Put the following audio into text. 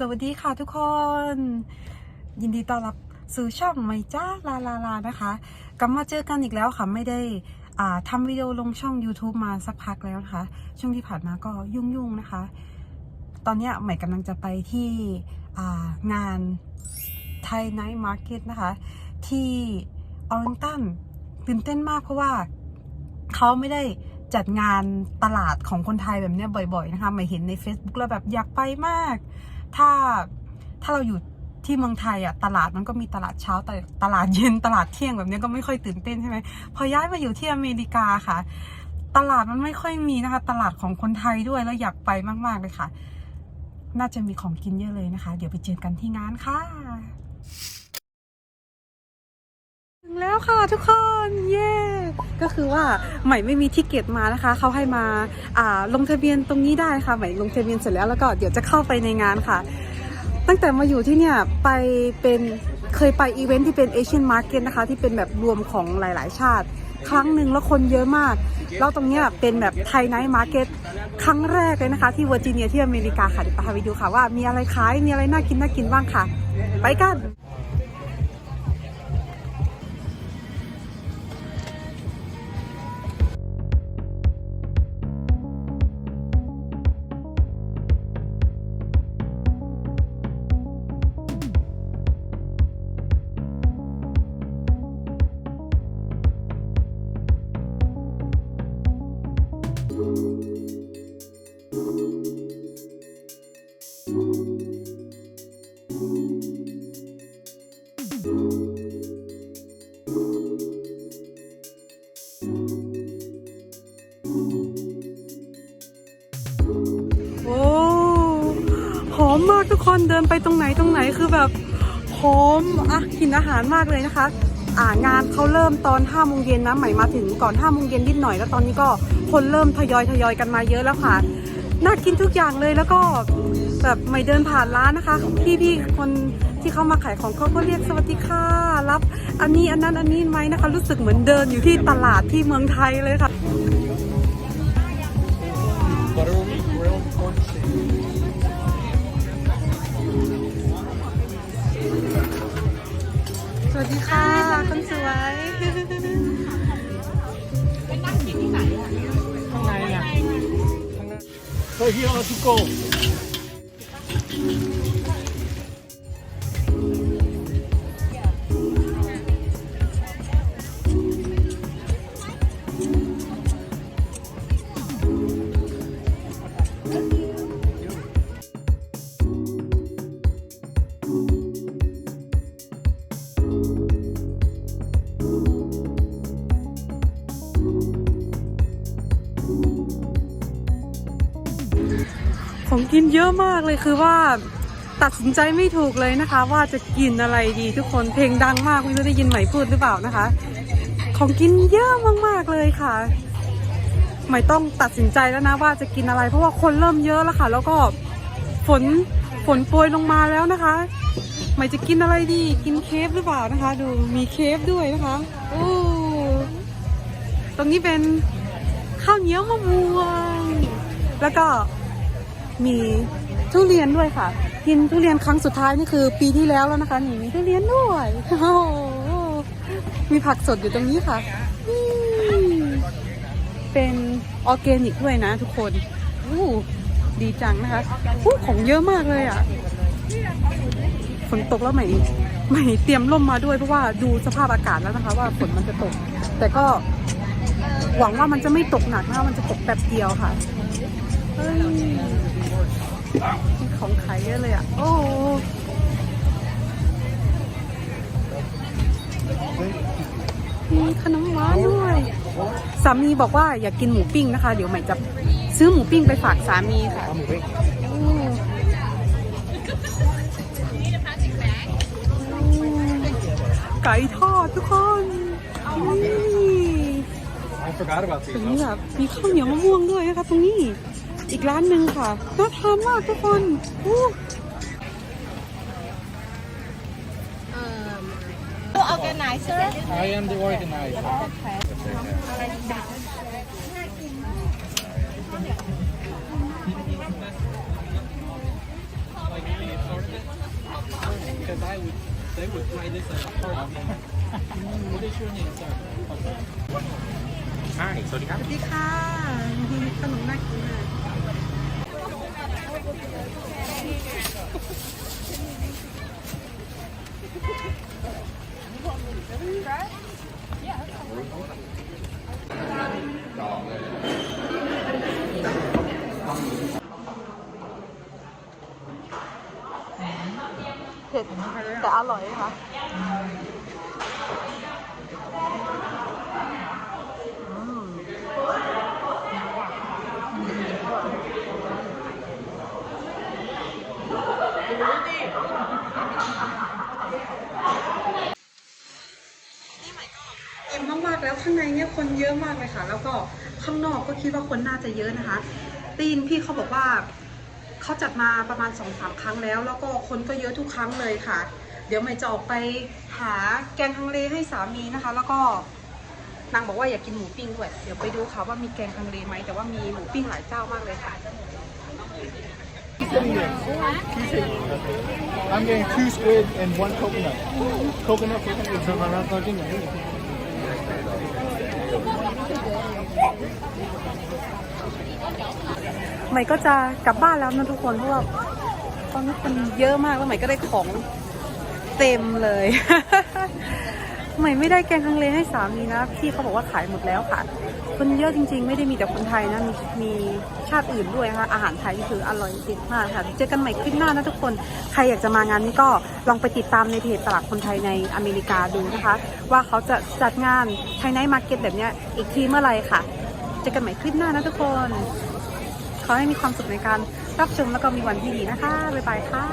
สวัสดีค่ะทุกคน ยินดีต้อนรับสู่ช่องไม่จ้าลาลาลานะคะกลับมาเจอกันอีกแล้วค่ะไม่ได้ทำวิดีโอลงช่อง YouTube มาสักพักแล้วนะคะ ช่วงที่ผ่านมาก็ยุ่งๆนะคะ ตอนนี้ใหม่กำลังจะไปที่งานไทยไนท์มาร์เก็ตนะคะ ที่ออริงตันตื่นเต้นมากเพราะว่าเขาไม่ได้จัดงานตลาดของคนไทยแบบนี้บ่อย ๆ นะคะใหม่เห็นใน Facebook แล้วแบบอยากไปมาก ถ้าถ้าเราอยู่ที่เมืองไทยอะตลาดมันก็มีตลาดเช้าแต่ตลาดเย็นตลาดเที่ยงแบบนี้ก็ไม่ค่อยตื่นเต้นใช่ไหมพอย้ายมาอยู่ที่อเมริกาค่ะ ตลาดมันไม่ค่อยมีนะคะ ตลาดของคนไทยด้วยแล้วอยากไปมากๆเลยค่ะ น่าจะมีของกินเยอะเลยนะคะ เดี๋ยวไปเจอกันที่งานค่ะ ถึงแล้วค่ะทุกคนเย้ก็คือว่าใหม่ไม่มีทิเกตมานะคะเขาให้มาอ่าลงทะเบียนตรงนี้ได้ค่ะใหม่ลงทะเบียนเสร็จแล้วแล้วก็เดี๋ยวจะเข้าไปในงานค่ะ ตั้งแต่มาอยู่ที่เนี่ยไปเป็นเคยไปอีเวนท์ที่เป็นเอเชียนมาร์เก็ตนะคะ ที่เป็นแบบรวมของหลาย ๆ ชาติ ครั้งหนึ่งแล้วคนเยอะมาก แล้วตรงเนี้ยเป็นแบบไทยไนท์มาร์เก็ตครั้งแรกเลยนะคะ ที่เวอร์จิเนียที่อเมริกาค่ะเดี๋ยวพาไปดูค่ะว่ามีอะไรขายมีอะไรน่ากินน่ากินบ้างค่ะ ไปกัน หอมมากทุกคนเดินไปตรงไหนตรงไหนคือแบบหอมอะกินอาหารมากเลยนะคะ อ่างานเขาเริ่มตอน5โมงเย็นนะใหม่มาถึงก่อน5โมงเย็นนิดหน่อยแล้วตอนนี้ก็คนเริ่มทยอยทยอยกันมาเยอะแล้วค่ะน่ากินทุกอย่างเลยแล้วก็แบบไม่เดินผ่านร้านนะคะพี่ๆคนที่เข้ามาขายของเขาก็เรียกสวัสดีค่ะรับ อันนี้อันนั้นอันนี้ไหมนะคะ รู้สึกเหมือนเดินอยู่ที่ตลาดที่เมืองไทยเลยค่ะ buttery grilled pork steak. สวัสดีค่ะคนสวยข้างในน่ะข้างใน So here are to go. ของกินเยอะมากเลยคือว่าตัดสินใจไม่ถูกเลยนะคะ ว่าจะกินอะไรดีทุกคนเพลงดังมากไม่รู้ได้ยินใหมพูดหรือเปล่านะคะ ของกินเยอะมากๆเลยค่ะใหม่ต้องตัดสินใจแล้วนะว่าจะกินอะไร เพราะว่าคนเริ่มเยอะแล้วค่ะ แล้วก็ฝนฝนโปรยลงมาแล้วนะคะใหม่จะกินอะไรดี กินเคฟหรือเปล่านะคะ ดูมีเคฟด้วยนะคะโอ้ ตรงนี้เป็นข้าวเหนียวมะม่วง แล้วก็มีทุเรียนด้วยค่ะ กินทุเรียนครั้งสุดท้ายนี่คือ ปีที่แล้วแล้วนะคะนี่มีทุเรียนด้วยโอ้โหมีผักสดอยู่ตรงนี้ค่ะ เป็นออร์แกนิกด้วยนะทุกคนอู้ดีจังนะคะอู้ของเยอะมากเลยอะฝนตกแล้วใหม่ใหม่เตรียมร่มมาด้วยเพราะว่าดูสภาพอากาศแล้วนะคะ ว่าฝนมันจะตก แต่ก็ หวังว่ามันจะไม่ตกหนักนะมันจะตกแป๊บเดียวค่ะเฮ้ยมีของขายเยอะเลยอะ โอ้มีขนมหวานด้วยสามีบอกว่าอยากกินหมูปิ้งนะคะ เดี๋ยวใหม่จะซื้อหมูปิ้งไปฝากสามีค่ะไก่ทอดทุกคน forgot about ต these. รงนี้แบบมีข้าวเหนียวมะม่วงด้วยนะคะตรงนี้ อีกร้านหนึ่งค่ะน่าทานมากทุกคนอู้ organizer. I am the organizer. Would try this as a party. What is your name, sir? Hi, สวัสดีครับ สวัสดีค่ะขนมน่ากินมากเผ็ดแต่อร่อยค่ะ มมากๆ แล้วข้างในเนี่ยคนเยอะมากเลยค่ะ แล้วก็ข้างนอกก็คิดว่าคนน่าจะเยอะนะคะ ตีนพี่เขาบอกว่าเขาจัดมาประมาณสองสามครั้งแล้ว แล้วก็คนก็เยอะทุกครั้งเลยค่ะ เดี๋ยวใหม่จะออกไปหาแกงฮังเลให้สามีนะคะ แล้วก็นางบอกว่าอยากกินหมูปิ้งด้วย เดี๋ยวไปดูค่ะว่ามีแกงฮังเลไหมแต่ว่ามีหมูปิ้งหลายเจ้ามากเลยค่ะ I'm getting two squid and one coconut. Coconut, coconut. ใหม่ก็จะกลับบ้านแล้วนะทุกคนเพราะว่าตอนนี้คนเยอะมากแล้วใหม่ก็ได้ของเต็มเลย ใหม่ไม่ได้แกงฮังเลให้สามีนะพี่เขาบอกว่าขายหมดแล้วค่ะ คนเยอะจริง ๆ ไม่ได้มีแต่คนไทยนะมีมีชาติอื่นด้วยนะคะอาหารไทยนี่คืออร่อยเด็ดมากค่ะเจอกันใหม่คลิปหน้านะทุกคนใครอยากจะมางานนี้ก็ลองไปติดตามในเพจตลาดคนไทยในอเมริกาดูนะคะ ว่าเขาจะจัดงานไทยไนท์มาร์เก็ตแบบนี้อีกทีเมื่อไรค่ะเจอกันใหม่คลิปหน้านะทุกคนขอให้มีความสุขในการรับชมแล้วก็มีวันที่ดีนะคะบ๊ายบายค่ะ